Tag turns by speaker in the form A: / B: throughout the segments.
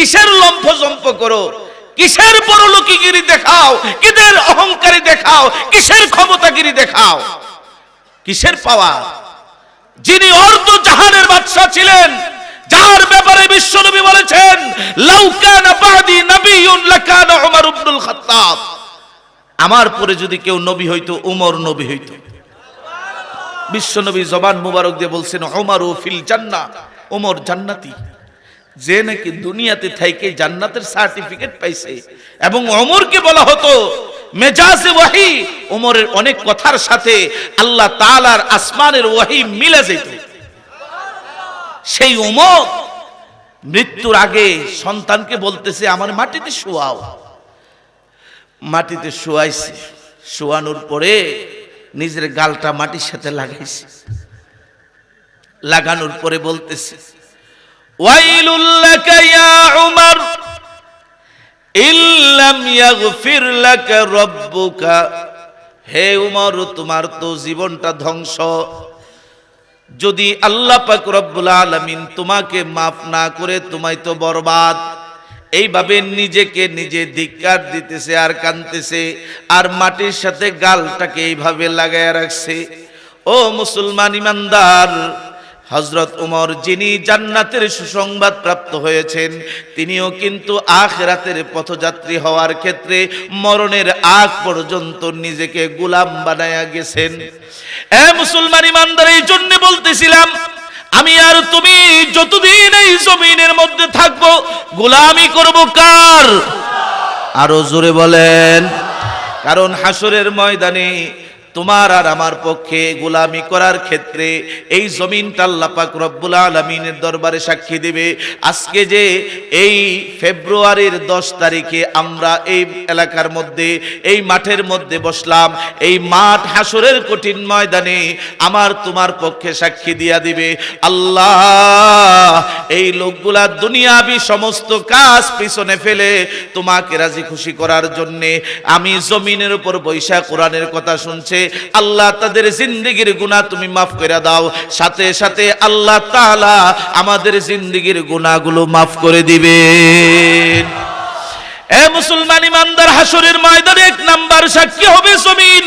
A: কিসের লম্ফ জম্প করো? কিসের পরলোকিগিরি দেখাও? কিসের অহংকারী দেখাও? কিসের ক্ষমতাগিরি দেখাও? কিসের পাওয়া যিনি অর্ধ জাহানের বাদশা ছিলেন, যার ব্যাপারে বিশ্বনবী বলেছেন লাউকানা বাদি নবিয়ুন লাকানা উমর ইবনুল খাত্তাব। আমার পরে যদি কেউ নবী হইতো, উমর নবী হইতো। বিশ্বনবী জবান মুবারক দিয়ে বলছেন ওমর ফিল জান্নাহ ওমর জান্নাতি। যে নাকি দুনিয়াতে থাইকে জান্নাতের সার্টিফিকেট পাইছে এবং ওমরকে বলা হতো, মেজাজে ওয়াহি। ওমরের অনেক কথার সাথে আল্লাহ তাআলার আসমানের ওয়াহি মিলে যেত। সেই ওমর মৃত্যুর আগে সন্তানকে বলতেছে, আমার মাটিতে শোয়াও। মাটিতে শোয়াইছে। শোয়ানোর পরে নিজের গালটা মাটির সাথে লাগাইছে। লাগানোর পরে বলতেছে হে উমর, তোমার তো জীবনটা ধ্বংস। যদি আল্লাহ পাক রব্বুল আলামিন তোমাকে মাফ না করে, তোমায় তো বরবাদ। এইভাবে নিজেকে নিজে ধিক্কার দিতেছে আর কানতেছে, আর মাটির সাথে গালটাকে এইভাবে লাগায় রাখছে। ও মুসলমান ইমানদার হজরত উমর যিনি জান্নাতের সুসংবাদ প্রাপ্ত হয়েছেন, তিনিও কিন্তু আখরাতের পথযাত্রী হওয়ার ক্ষেত্রে মরণের আগ পর্যন্ত নিজেকে গুলাম বানায়া গেছেন। এ মুসলমান ইমানদার, এই জন্য বলতেছিলাম, আমি আর তুমি যতদিন এই জমিনের মধ্যে থাকব, গোলামি করব কার? আরও জোরে বলেন, কারণ হাসরের ময়দানে তোমার আর আমার পক্ষে গোলামি করার ক্ষেত্রে এই জমিনটা আল্লাহ পাক রব্বুল আলমিনের দরবারে সাক্ষী দিবে। আজকে যে এই ফেব্রুয়ারির দশ তারিখে আমরা এই এলাকার মধ্যে, এই মাঠের মধ্যে বসলাম, এই মাঠ হাসরের কঠিন ময়দানে আমার তোমার পক্ষে সাক্ষী দিয়া দিবে। আল্লাহ, এই লোকগুলা দুনিয়াবি সমস্ত কাজ পিছনে ফেলে তোমাকে রাজি খুশি করার জন্যে আমি জমিনের উপর বৈশা কোরআনের কথা শুনছে আল্লাহ তাদের জিন্দিগির গুণা তুমি মাফ করে দাও। সাথে সাথে আল্লাহ তাআলা আমাদের জিন্দিগির গুণাগুলো মাফ করে দিবেন। এ মুসলমান ইমানদার, হাসরের এক নাম্বার সাক্ষী হবে জমিন,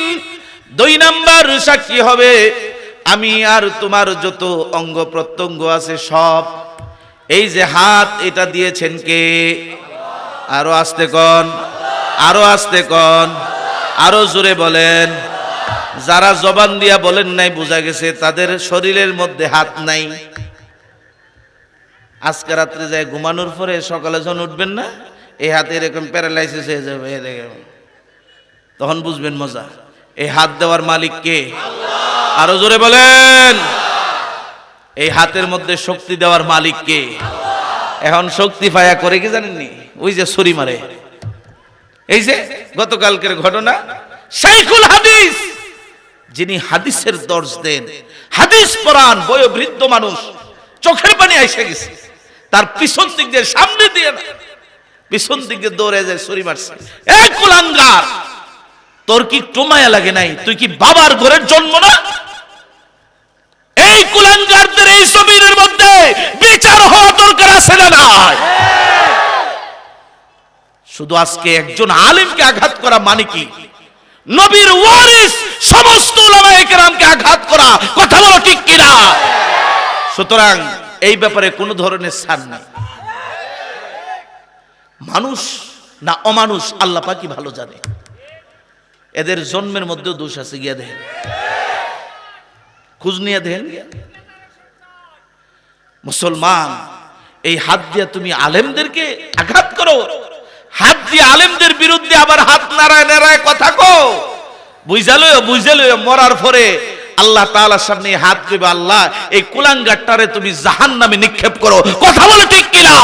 A: দুই নাম্বার সাক্ষী হবে আমি আর তোমার যত অঙ্গ প্রত্যঙ্গ আছে সব। এই যে হাত, এটা দিয়েছেন কে? আরও আস্তে কন, আরও আস্তে কন, আরও জোরে বলেন। যারা জবান দিয়া বলেন নাই, বোঝা গেছে তাদের শরীরের মধ্যে হাত নাই। আজকে রাত্রে যায় ঘুমানোর পরে সকালে যখন উঠবেন না, এই হাতে এরকম প্যারালাইসিস হয়ে যাবে এরকম তখন বুঝবেন মজা। এই হাত দেওয়ার মালিক কে? আরও জোরে বলেন। এই হাতের মধ্যে শক্তি দেওয়ার মালিক কে? এখন শক্তি ফায়া করে কি জানেননি? ওই যে ছুরি মারে। এই যে গতকালকের ঘটনা, শাইখুল হাদিস। যিনি হাদিসের দর্শ দেন হাদিস পড়ান বয়োবৃদ্ধ মানুষ চোখের পানি এসে গেছে। তার পিছন দিক দিয়ে সামনে দিয়ে না পিছন দিক দিয়ে দৌড়ে যায় ছুরি মারছে। এ কুলাঙ্গার তোর কি টোমায়া লাগে নাই? তুই কি বাবার ঘরের জন্ম না? এই কুলাঙ্গারদের এই জমিনের মধ্যে বিচার হওয়া দরকার আছে না নাই? শুধু আজকে একজন আলিমকে আঘাত করা মানে কি? নবীর ওয়ারিস সমস্ত উলামায়ে কেরামকে আঘাত করা। কথা বলো ঠিক কিনা? সুতরাং এই ব্যাপারে কোনো ধরনের ছাড় নাই। মানুষ না অমানুষ, আল্লাহ পাকি ভালো জানে। এদের জন্মের মধ্যেও দোষ আছে, গিয়া দেখেন। খুঁজ নিয়ে দেখেন। মুসলমান, এই হাত দিয়া তুমি আলেমদেরকে আঘাত করো। হাত দিয়ে আলেমদের বিরুদ্ধে আবার হাত নাড়ায় নাড়ায় কথা কো। বুঝালো বুঝালো মরার পরে আল্লাহ তাআলার সামনে হাত দেবে, আল্লাহ, এই কুলাঙ্গারটারে তুমি জাহান নামে নিক্ষেপ করো। কথা বলো ঠিক কিনা?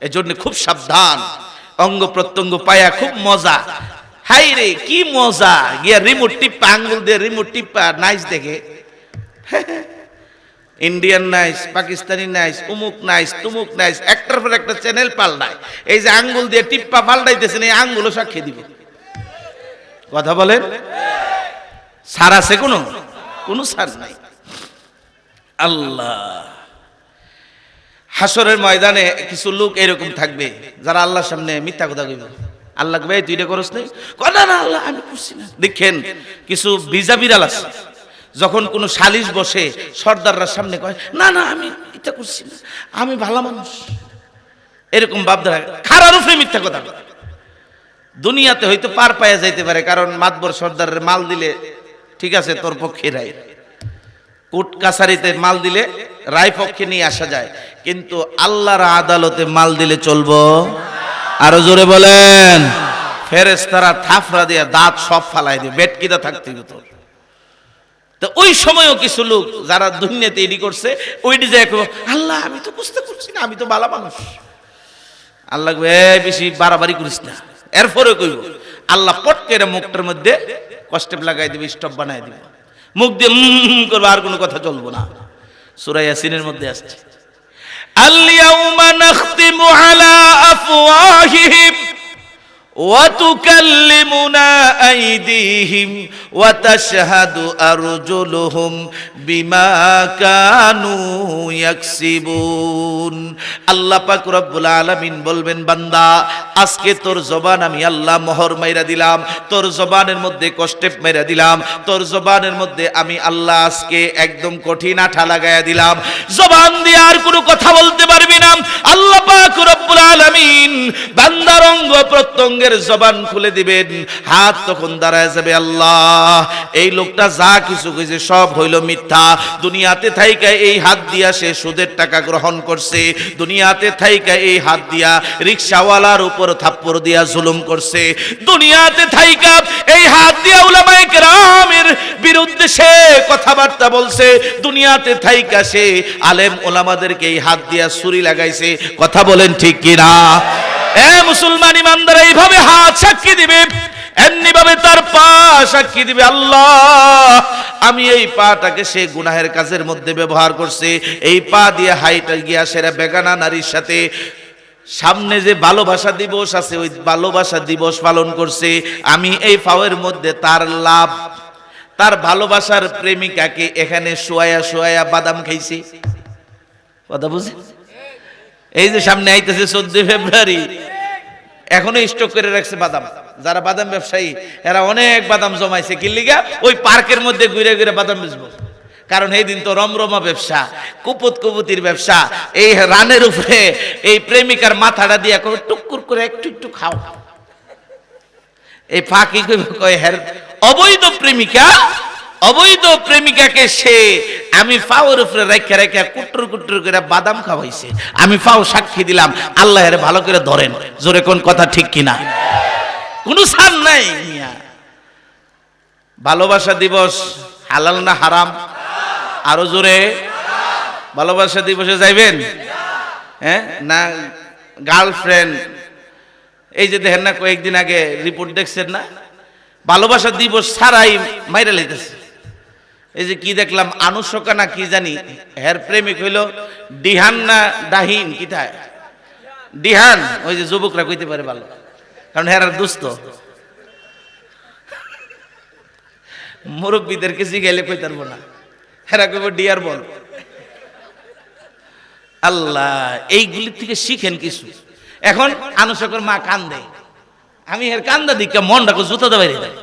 A: এজন্য খুব সাবধান, অঙ্গ প্রত্যঙ্গ পায়া খুব মজা। হাই রে, কি মজা। গিয়া রিমোট টিপ্পা আঙ্গুল দিয়ে রিমোট টিপ্পা নাইস দেখে। ইন্ডিয়ান নাইস পাকিস্তানি নাইস উমুক নাইস তুমুক নাইস একটার পর একটা চ্যানেল পাল্টায়। এই যে আঙ্গুল দিয়ে টিপ্পা পাল্টাইতেছেন এই আঙ্গুলও সাক্ষী দিবে। কথা বলেন? সার আছে কোনো? কোনো সার নাই। আল্লাহ। হাসরের ময়দানে কিছু লোক এরকম থাকবে যারা আল্লাহর সামনে মিথ্যা কথা কইব। আল্লাহ কবে তুই এটা করস নাই? কয়, না আল্লাহ আমি করছি না। দেখেন কিছু ভিজা বিড়াল আছে। যখন কোনো সালিশ বসে, সর্দাররা সামনে কয়, না না, আমি এটা করছি না, আমি ভালো মানুষ। এরকম ভাবধারা খারার উপরে মিথ্যা কথা দুনিয়াতে হয়তো পার পায়া যাইতে পারে, কারণ মাতবর সর্দারের মাল দিলে ঠিক আছে, তোর পক্ষে রায়। কোর্ট কাছারিতে মাল দিলে রায় পক্ষে নিয়ে আসা যায়, কিন্তু আল্লাহর আদালতে মাল দিলে চলবো? আরও জোরে বলেন। ফেরেস তারা থাফরা দিয়ে দাঁত সব ফালাই দিয়ে বেটকিদা থাকতে হতো তা ওই সময়ও কিছু লোক যারা দুনিয়া তৈরি করছে ওইটি যে আল্লাহ, আমি তো বুঝতে পারছি না, আমি তো ভালো মানুষ। আল্লাহ বেশি বাড়াবাড়ি করিস না। এরপরে কইব, আল্লাহ পটকের মুখটার মধ্যে কষ্টেপ লাগাই দিবে, স্টপ বানাই দিবে। মুখ দিয়ে করবে, আর কোনো কথা চলবো না। সুরাই ইয়াসিনের মধ্যে আসছে আল্লিয়াউমা নাখতিমু আলা আফওয়াহিহিম। وتكلمنا أيديهم وتشهد أرجلهم بما كانوا ইয়াকসিবুন। আল্লাহ পাক রব্বুল আলামিন বলবেন, বান্দা, আজকে তোর জবান আমি আল্লাহ মোহর মাইরা দিলাম, তোর জবানের মধ্যে দিলাম, তোর জবানের মধ্যে আমি আল্লাহ আজকে একদম কঠিন আঠা দিলাম। জবান দিয়ে আর কোনো কথা বলতে পারবি না। আল্লাহ পাক রব্বুল আলামিন বান্দার অঙ্গ প্রত্যঙ্গের জবান খুলে দিবেন। হাত তখন দাঁড়ায় যাবে আল্লাহ। এই লোকটা যা কিছু কইছে সব হইল মিথ্যা। দুনিয়াতে থাইকা এই হাত দিয়া সে সুদের টাকা গ্রহণ করছে, দুনিয়াতে থাইকা এই হাত দিয়া রিক্সাওয়ালার উপর থাপ্পড় দিয়া জুলুম করছে। দুনিয়াতে থাইকা এই হাত দিয়া উলামায়ে কেরামের বিরুদ্ধে সে কথাবার্তা বলছে, দুনিয়াতে থাইকা সে আলেম ওলামাদেরকে এই হাত দিয়া ছুরি লাগাইছে, কথা বলেন ঠিক কিনা? এ মুসলমান ইমানদার, এইভাবে হাত সাক্ষী দিবে। এমনি ভাবে তার পা সাক্ষী দিবে, আল্লাহ, আমি এই পাটাকে সে গুনাহের কাজের মধ্যে ব্যবহার করছে। এই পা দিয়ে হাইটা গিয়া সেরা বেগানা নারীর সাথে সামনে যে ভালোবাসা দিবস আছে, ওই ভালোবাসা দিবস পালন করছে। আমি এই ফাওয়ের মধ্যে তার লাভ, তার ভালোবাসার প্রেমিকাকে এখানে শোয়া শোয়া বাদাম খাইছে। কথা বুঝে এই যে সামনে আইতেছে চোদ্দ ফেব্রুয়ারি, এখনও স্টক করে রাখছে বাদাম। যারা বাদাম ব্যবসায়ী, এরা অনেক বাদাম জমাইছে। কিল্লিগা ওই পার্কের মধ্যে ঘুরে ঘুরে বাদাম বেচবো। কারণ এই দিন তো রমরমা ব্যবসা, কুপুত কুপুতির ব্যবসা। এই রানের উপরে এই প্রেমিকার মাথাটা দিয়া টুকুর করে একটু একটু খাও। এই ফাঁকি হের, অবৈধ প্রেমিকা, অবৈধ প্রেমিকাকে সে আমি ফাওর উপরে রেখে রেখে কুটুর কুটুর করে বাদাম খাওয়াইছে। আমি ফাও সাক্ষী দিলাম আল্লাহের ভালো করে ধরেন। জোরে কোন কথা ঠিক কিনা? কোনো সান নাই মিয়া। ভালোবাসা দিবস হালাল না হারাম? আরও জোরে। ভালোবাসা দিবসে যাইবেন? হ্যাঁ? না, গার্লফ্রেন্ড। এই যে দেখেন না, কয়েকদিন আগে রিপোর্ট দেখছেন না? ভালোবাসা দিবস ছাড়াই মাইরা লাইতেছে। এই যে কি দেখলাম আনুষকা না কি জানি, হের প্রেমিক হইল ডিহান না ডাহিন কিটায় ডিহান, ওই যে যুবকরা কইতে পারে ভালো। কারণ হেরার দুস্থ মুরব্বীদেরকে জিগাইলে কইতে পারব না। হেরা কইব, ডিয়ার বল। আল্লাহ, এইগুলি থেকে শিখেন কিছু। এখন আনুষকের মা কান্দে। আমি এর কান্দা দিকে মনটাকে জুতো দেবাই দেয়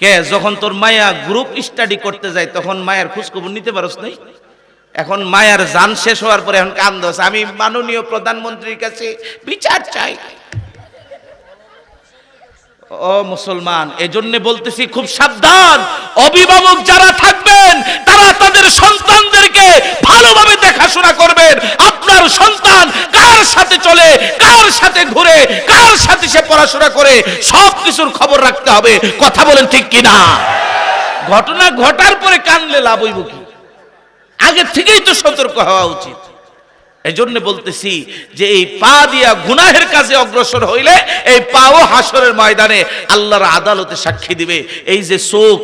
A: কে, যখন তোর মায়া গ্রুপ স্টাডি করতে যায়, তখন মায়ের খোঁজখবর নিতে পারস নাই? এখন মায়ার যান শেষ হওয়ার পরে এখন কান্দস। আমি মাননীয় প্রধানমন্ত্রীর কাছে বিচার চাই। ও মুসলমান, এজন্য বলতেছি খুব সাবধান। অভিভাবক যারা থাকবেন, তারা তাদের সন্তানদেরকে ভালোভাবে দেখাশোনা করবেন। আপনার সন্তান কার সাথে চলে, কার সাথে ঘুরে, কার সাথে সে পড়াশোনা করে, সব কিছুর খবর রাখতে হবে। কথা বলেন ঠিক কিনা? ঘটনা ঘটার পরে কানলে লাভ হইব কি? আগে থেকেই তো সতর্ক হওয়া উচিত। এজন্য বলতেছি যে এই পা দিয়া গুনাহের কাজে অগ্রসর হইলে এই পাও হাসরের ময়দানে আল্লাহর আদালতে সাক্ষী দিবে। এই যে চোখ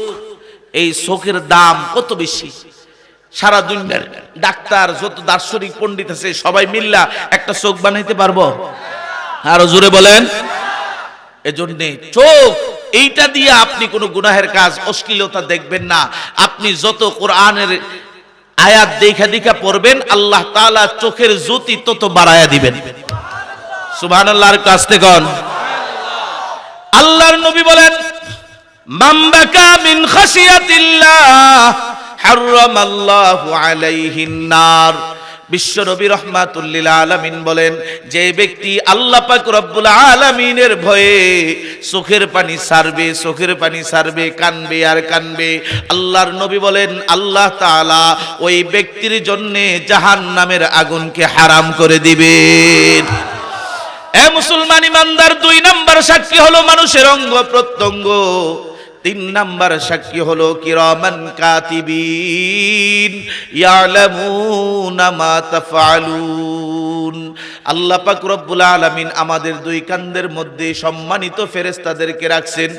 A: এই চোখের দাম কত বেশি? সারা দুনিয়ার ডাক্তার, যত দার্শনিক, পণ্ডিত আছে, সবাই মিল্লা একটা চোখ বানাইতে পারব? আরও জোরে বলেন। এজন্যে চোখ, এইটা দিয়ে আপনি কোনো গুনাহের কাজ, অশ্লীলতা দেখবেন না। আপনি যত কোরআনের আয়াত দেখা দেখা পড়বেন, আল্লাহ তাআলা চোখের জ্যোতি তত বাড়ায়া দিবেন। সুবহানাল্লাহর কাছ থেকে আল্লাহর নবী বলেন মামবাকা বিশ্ব নবী রহমাতুল্লিল আলামিন বলেন, যে ব্যক্তি আল্লাহ পাক রব্বুল আলামিনের ভয়ে চোখের পানি সারবে, চোখের পানি সারবে, কানবে আর কানবে, আল্লাহর নবী বলেন, আল্লাহ তাআলা ওই ব্যক্তির জন্য জাহান্নামের আগুনকে হারাম করে দিবেন। এ মুসলমান ইমানদার, দুই নাম্বার সাক্ষী হলো মানুষের অঙ্গ প্রত্যঙ্গ। তিন নাম্বার সাক্ষী হলো কিরামান কাতিবিন, ইয়ালামুনা মা তাফআলুন। আল্লাহ পাক আমাদের দুই কান্দের মধ্যে সম্মানিত ফেরেশতাদেরকে রাখছেন।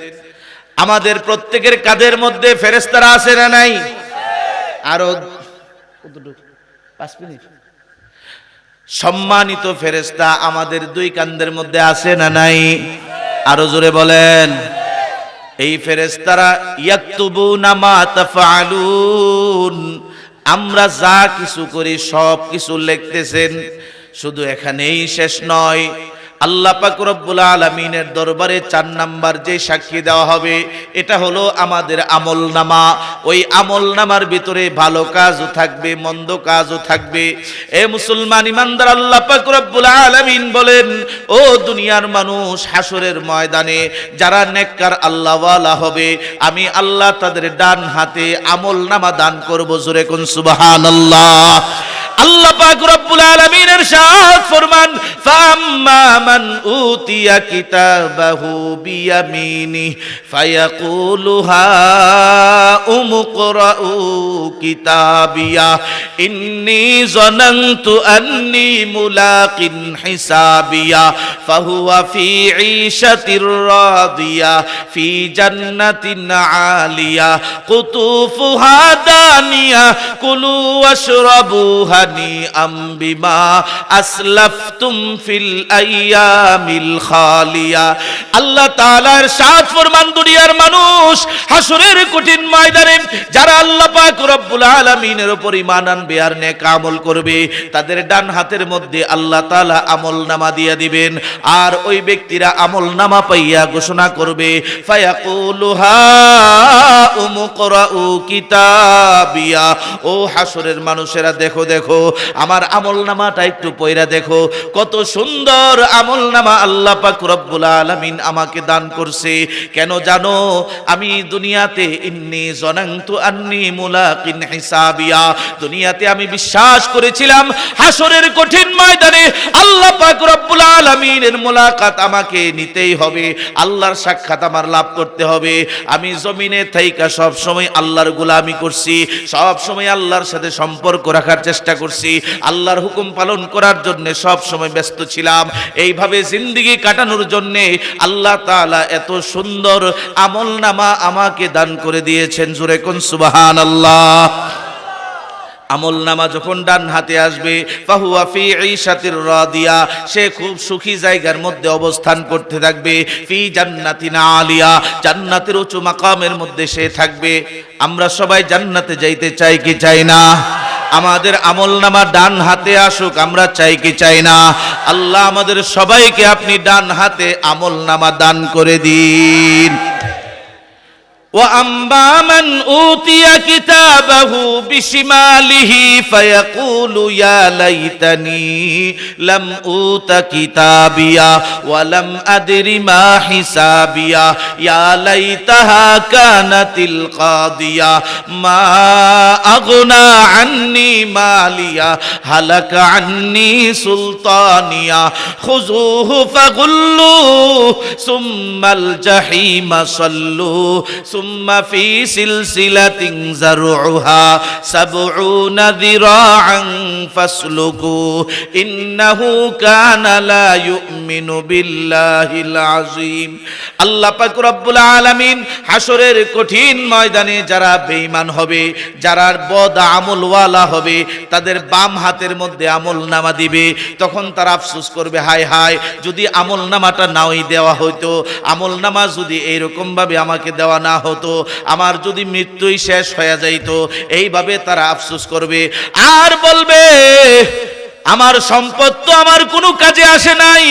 A: আমাদের প্রত্যেকের কাদের মধ্যে ফেরেশতারা আছে না নাই? আরও সম্মানিত ফেরেস্তা আমাদের দুই কান্দের মধ্যে আছে না নাই? আরও জোরে বলেন। এই ফেরেস্তারা ইয়াকতুবুনা মা তাফালুন আমরা যা কিছু করি, সব কিছু লিখতেছেন। শুধু এখানেই শেষ নয় আল্লাহ পাক রব্বুল আলামিনের দরবারে চার নাম্বার যে সাক্ষী দেওয়া হবে, এটা হলো আমাদের আমল নামা ওই আমল নামার ভিতরে ভালো কাজও থাকবে, মন্দ কাজও থাকবে। এ মুসলমান ইমানদার আল্লাহ পাক রব্বুল আলামিন বলেন, ও দুনিয়ার মানুষ হাসরের ময়দানে যারা নেককার আল্লাহওয়ালা হবে, আমি আল্লাহ তাদের ডান হাতে আমল নামা দান করব। জোরে কোন সুবহানাল্লাহ। আল্লাহ পাক রব্বুল আলামিন ইরশাদ ফরমান ফাম্মা মান উতিয়া কিতাবাহু বিয়ামিনি, ফায়াকুলু হা উমকরাউ কিতাবিয়া, ইন্নী জানানতু আন্নী মুলাকিন হিসাবিয়া, ফাহুয়া ফি ঈশাতির রাদিয়া, ফি জান্নাতিন আলিয়া, কুতুফুহা দানিয়া, কুলু ওয়াশরাবু হানিআম বিমা আসলাফতুম ফিল আইয়ামিল খালিয়া। আল্লাহ তাআলার সাত ফরমান দুনিয়ার মানুষ হাসরের কঠিন ময়দানে যারা আল্লাহ পাক রব্বুল আলামিনের উপর ঈমান আনবে আর নেক আমল করবে, তাদের ডান হাতের মধ্যে আল্লাহ তাআলা আমল নামা দিয়ে দিবেন। আর ওই ব্যক্তিরা আমল নামা পাইয়া ঘোষণা করবে, ফায়াকুলু হা উমকরাউ কিতাবিয়া। ও হাসরের মানুষেরা দেখো দেখো আমার আমল নামাটা একটু পয়রা দেখো। কত সুন্দর আমল নামা আল্লাহ পাক রব্বুল আলামিন আমাকে দান করছে। কেন জানো? আমি দুনিয়াতে ইন্নি জনান্তু আন্নি মুলাকিন হিসাবিয়া। দুনিয়াতে আমি বিশ্বাস করেছিলাম হাসরের কঠিন ময়দানে আল্লাহ পাক রব্বুল আলামিনের মুলাকাত আমাকে নিতেই হবে। আল্লাহর সাক্ষাৎ আমার লাভ করতে হবে। আমি জমিনে থাইকা সব সময় আল্লাহর গোলামি করছি। সব সময় আল্লাহর সাথে সম্পর্ক রাখার চেষ্টা আল্লাহর হুকুম পালন করার জন্য সব সময় ব্যস্ত ছিলাম। এইভাবে জিন্দিগি কাটানোর জন্য আল্লাহ তাআলা এত সুন্দর আমল নামা আমাকে দান করে দিয়েছেন। জুরে কোন সুবাহান আল্লাহ আমল নামা যখন ডান হাতে আসবে, ফাহুয়া ফি ঈশাতির রাদিয়া, সে খুব সুখী জায়গার মধ্যে অবস্থান করতে থাকবে। ফি জান্নাতিন আলিয়া, জান্নাতের উঁচু মাকামের মধ্যে সে থাকবে। আমরা সবাই জান্নাতে যাইতে চাই কি চাই না? আমাদের আমল নামা ডান হাতে আসুক, আমরা চাই কি চাই না? আল্লাহ আমাদের সবাইকে আপনি ডান হাতে আমল নামা দান করে দিন। وأما من أوتي كتابه بشماله فيقول يا ليتني لم أوت كتابيا ولم أدر ما حسابيا يا ليتها كانت القاضية ما أغنى عني ماليا هلك عني سلطانيا خذوه فغلوه ثم الجحيم صلوه ثم في سلسلة زرعها سبعون ذراعا فاسلكوه إنه كان لا يؤمن بالله العظيم আল্লাহ পাক রব্বুল আলামিন হাসরের কঠিন ময়দানে যারা বেঈমান হবে যারা বদ আমলওয়ালা হবে তাদের বাম হাতের মধ্যে আমল নামা দিবে তখন তারা আফসোস করবে হায় হায় যদি আমল নামাটা নাওই দেওয়া হতো আমল নামা যদি এইরকম ভাবে আমাকে দেওয়া না হতো হতো, আমার যদি মৃত্যুই শেষ হয়ে যাইতো, এইভাবে তারা আফসুস করবে। আর বলবে, আমার সম্পদ তো আমার কোনো কাজে আসে নাই।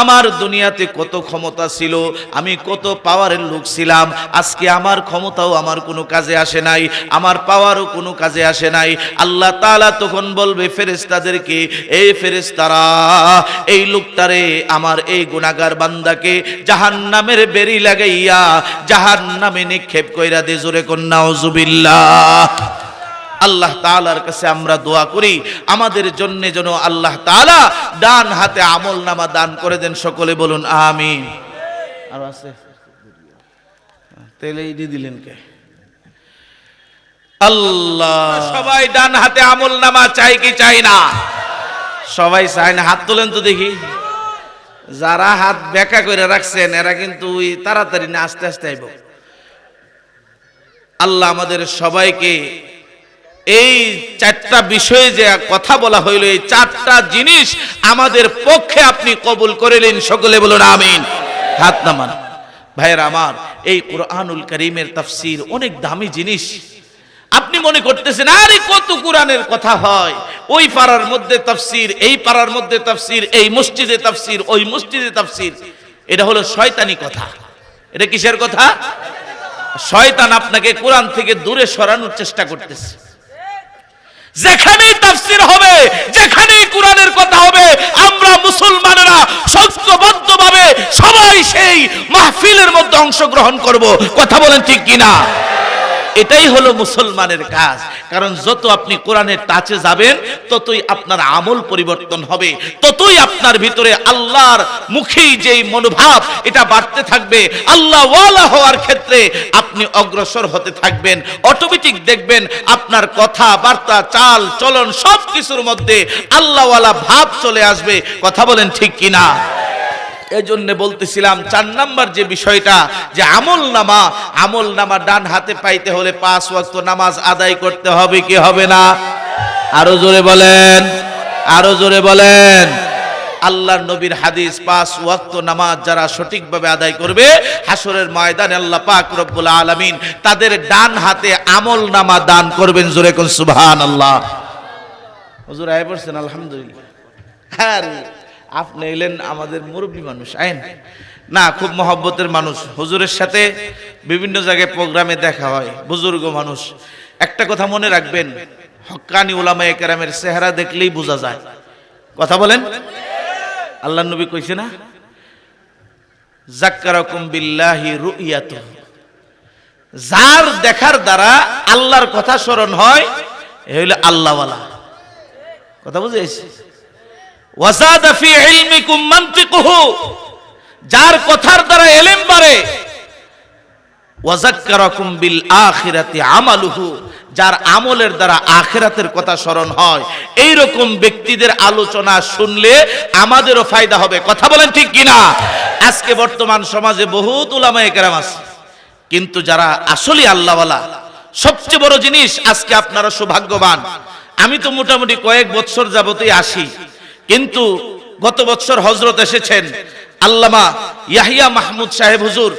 A: আমার দুনিয়াতে কত ক্ষমতা ছিল, আমি কত পাওয়ারের লোক ছিলাম, আজকে আমার ক্ষমতাও আমার কোনো কাজে আসে নাই, আমার পাওয়ারও কোনো কাজে আসে নাই। আল্লাহ তালা তখন বলবে, ফেরেশতাদেরকে এই ফেরেশতারা, এই লোকটারে আমার এই গুনাহগার বান্দাকে জাহান নামের বেরি লাগাইয়া জাহান নামে নিক্ষেপ কইরা দে, জোরে কন্যা ওযুবিল্লাহ আল্লাহ তাআলার কাছে আমরা দোয়া করি। আমাদের জন্য যেন আল্লাহ তাআলা ডান হাতে আমল নামা দান করে দেন সকলে বলুন আমিন। আর আছে? তেলেই দিয়ে দিলেন কে? আল্লাহ। সবাই ডান হাতে আমল নামা চাই কি চাই না? সবাই চাই না হাত তোলেন তো দেখি। যারা হাত বেকা করে রাখছেন এরা কিন্তু ওই তাড়াতাড়ি না আস্তে আস্তে আইব। আল্লাহ আমাদের সবাইকে এই চারটা বিষয়ে যে কথা বলা হইল, এই চারটা জিনিস আমাদের পক্ষে আপনি কবুল করে নিন, সকলে বলুন আমিন। হাত নামান। ভাইয়ের আমার, এই কোরআনুল করিমের তাফসির অনেক দামি জিনিস। আপনি মনে করতেছেন, আরে কত কোরআনের কথা হয়? ওই পাড়ার মধ্যে তাফসির, এই পাড়ার মধ্যে তাফসির, এই মসজিদে তাফসির, ওই মসজিদে তাফসির। এটা হলো শয়তানি কথা। এটা কিসের কথা? শয়তান আপনাকে কোরআন থেকে দূরে সরানোর চেষ্টা করতেছে। যেখানেই তাফসির হবে, যেখানেই কোরআনের কথা হবে, আমরা মুসলমানেরা সত্যবদ্ধভাবে সবাই সেই মাহফিলের মধ্যে অংশগ্রহণ করব। কথা বলেন ঠিক কিনা? এটাই হলো মুসলমানের কাজ। কারণ যত আপনি কোরআনের টাচে যাবেন, ততই আপনার আমল পরিবর্তন হবে। ততই আপনার ভিতরে আল্লাহর মুখেই যেই মনোভাব, এটা বাড়তে থাকবে। আল্লাহ ওয়ালা হওয়ার ক্ষেত্রে আপনি অগ্রসর হতে থাকবেন। অটোমেটিক দেখবেন আপনার কথা বার্তা চাল, চলন সব কিছুর মধ্যে আল্লাহওয়ালা ভাব চলে আসবে। কথা বলেন ঠিক কিনা? এজন্য বলতেছিলাম, চার নাম্বার যে বিষয়টা, যে আমল নামা আমল নামা ডান হাতে পাইতে হলে পাঁচ ওয়াক্ত নামাজ আদায় করতে হবে কি হবে না? আরও জোরে বলেন, আরও জোরে বলেন। আল্লাহ নবীর হাদিস, পাঁচ ওয়াক্ত নামাজ যারা সঠিকভাবে আদায় করবে হাসরের ময়দানে আল্লাহ পাক রব্বুল আলামিন তাদের ডান হাতে আমল নামা দান করবেন জোরে কোন সুবহানাল্লাহ। হুজুর আয় পড়ছেন, আলহামদুলিল্লাহ। হ্যাঁ আপনি এলেন আমাদের মুরব্বী মানুষ, আইন। না, খুব মহব্বতের মানুষ। হুজুরের সাথে বিভিন্ন জায়গায় প্রোগ্রামে দেখা হয়, বুজুর্গ মানুষ। একটা কথা মনে রাখবেন হক্কানি ওলামা একরামের চেহারা দেখলেই বোঝা যায়। কথা বলেন। আল্লাহ নবী কইছে না? জাক্কারাকুম বিল্লাহি রুইয়াতু যার দেখার দ্বারা আল্লাহর কথা স্মরণ হয়, এ হইল আল্লাহওয়ালা। কথা বুঝেছি? যার কথার দ্বারা এলেম বাড়ে। বিল আখিরাতি আমালুহু। যার আমলের দ্বারা আখিরাতের কথা স্মরণ হয়। এই রকম ব্যক্তিদের আলোচনা শুনলে আমাদেরও ফায়দা হবে। কথা বলেন ঠিক কিনা? আজকে বর্তমান সমাজে বহুত উলামায়ে কেরাম আছে। কিন্তু যারা আসলে আল্লাহওয়ালা, সবচেয়ে বড় জিনিস আজকে আপনারা সৌভাগ্যবান। আমি তো মোটামুটি কয়েক বছর যাবতই আসি। কিন্তু গত বছর হজরত এসেছেন আল্লামা ইয়াহিয়া মাহমুদ সাহেব হুজুর।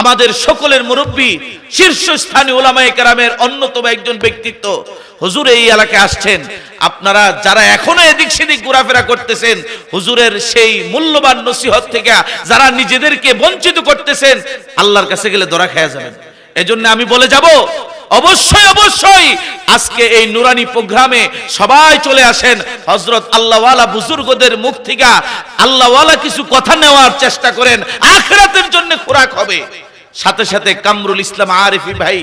A: আমাদের সকলের মুরব্বী শীর্ষস্থানীয় ওলামায়ে কেরামের অন্যতম একজন ব্যক্তিত্ব। হুজুর, এই এলাকায় আসছেন। আপনারা যারা এখনও এদিক সেদিক ঘোরাফেরা করতেছেন, হুজুরের সেই মূল্যবান নসিহত থেকে যারা নিজেদেরকে বঞ্চিত করতেছেন, আল্লাহর কাছে গেলে দরা খেয়া যাবেন। এজন্য আমি বলে যাব, অবশ্যই অবশ্যই আজকে এই নুরানি প্রোগ্রামে সবাই চলে আসেন। হজরত আল্লাহওয়ালা বুজুর্গদের মুখ থেকে আল্লাহওয়ালা কিছু কথা নেওয়ার চেষ্টা করেন। আখরাতের জন্য খোরাক হবে। সাথে সাথে কামরুল ইসলাম আরিফি ভাই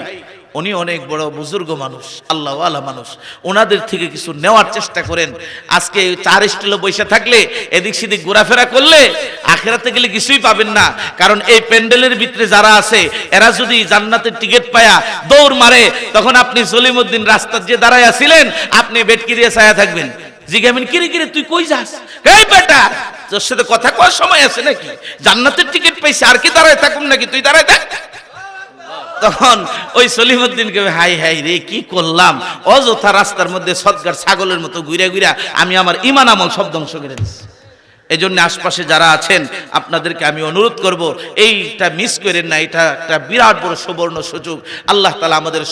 A: উনি অনেক বড় বুজুর্গ মানুষ, আল্লাহওয়ালা মানুষ। ওনাদের থেকে কিছু নেওয়ার চেষ্টা করেন। আজকে চার স্টিলে বসে থাকলে, এদিক সেদিক ঘোরাফেরা করলে, আখেরাতে গেলে কিছুই পাবেন না। কারণ এই প্যান্ডেলের ভিতরে যারা আছে, এরা যদি জান্নাতের টিকিট পায়া দৌড় মারে, তখন আপনি সলিমুদ্দিন রাস্তার যে দাঁড়ায় আছিলেন, আপনি বেটকি দিয়ে ছায়া থাকবেন। জিজ্ঞাবেন কিরে কিরে, তুই কই যাস? এই বেটা, তোর সাথে কথা কওয়ার সময় আছে নাকি? জান্নাতের টিকিট পাইছে, আর কি দাঁড়ায় থাকুন নাকি? তুই দাঁড়ায় থাক তখন ওই সলিমুদ্দিনকে, হাই হাই রে, কি করলাম? অযথা রাস্তার মধ্যে সদগার ছাগলের মতো ঘুরে ঘুরে আমি আমার ইমান আমল সব ধ্বংস করে দিচ্ছি জন্য আশপাশে যারা আছেন, আপনাদেরকে আমি অনুরোধ করব, এইটা মিস করেন না, এটা একটা বিরাট বড় সুবর্ণ সুযোগ। আল্লাহ তালা আমাদের